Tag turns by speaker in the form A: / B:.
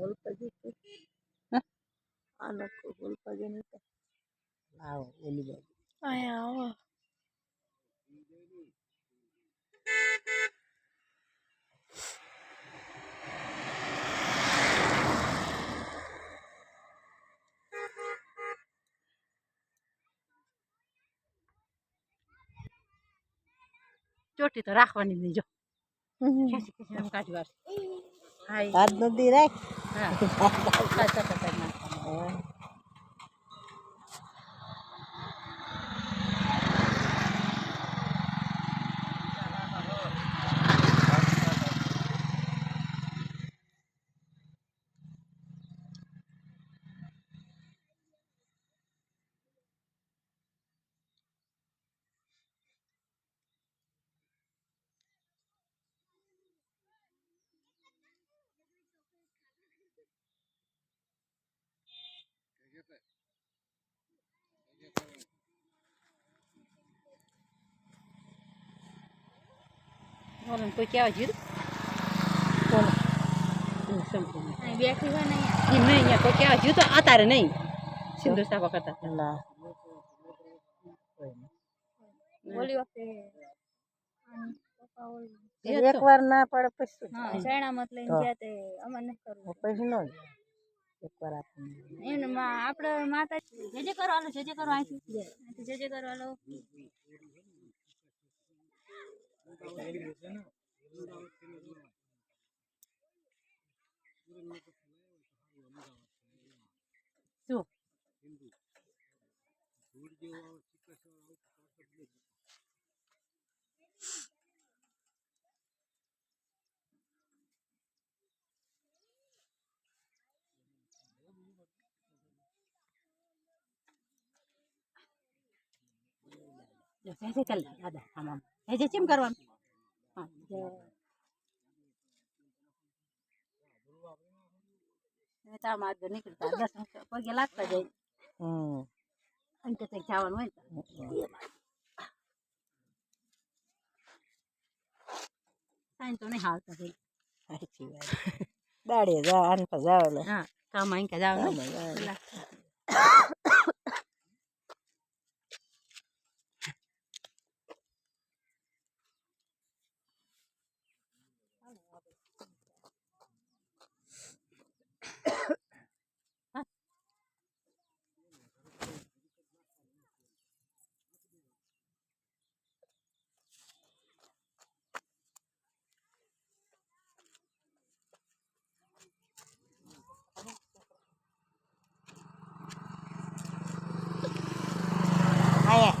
A: ઓલપાજી છે.
B: હે?
A: આ નખો ઓલપાજી નહીં તો. આવો ઓલી બાજુ
B: અહીંયા આવો ચોટી તો રાખવાની જ નહીં જો ખેંચી ખેંચી આમ કાઢી વાર હા ઈ-
A: હાથ નદી રાખ.
B: હા. ઓલું કોઈ કહેવા જોયું
A: કોણ?
C: બેઠી હોય
B: નહીં અહીંયા કોઈ કહેવા જોયું તો અત્યારે નહીં સિંદૂર સાફા કરતા.
A: ના
C: ઓલી વખતે આની પપ્પા ઓલી
B: એ જ
A: એક
B: તો.
A: વાર ના પડે પછી
C: હા શરણામત લઈને
A: તો.
C: ગયા તે અમને કરવું
A: પછી નો જાય. એક વાર આપણને
C: આપણે માતા જે જે કરો હાલો, જે જે કરો અહીંથી જે જે
B: શું જો સહેજે કરી લે દાદા આમ આમ સહેજે ચેમ કરવાનું હા જો. હવે તો આમ આગળ નીકળતા દસ મિનિટ પગે લાગતા જાય
A: હમ
B: અંતે કંઈક જવાનું હોય ને તો. સાઈન તો નહીં હાલતા ભાઈ
A: સાચી વાત દાડે જા આને પર જાવ એટલે
B: હા કામ અહીં કે જવાનું
A: કામ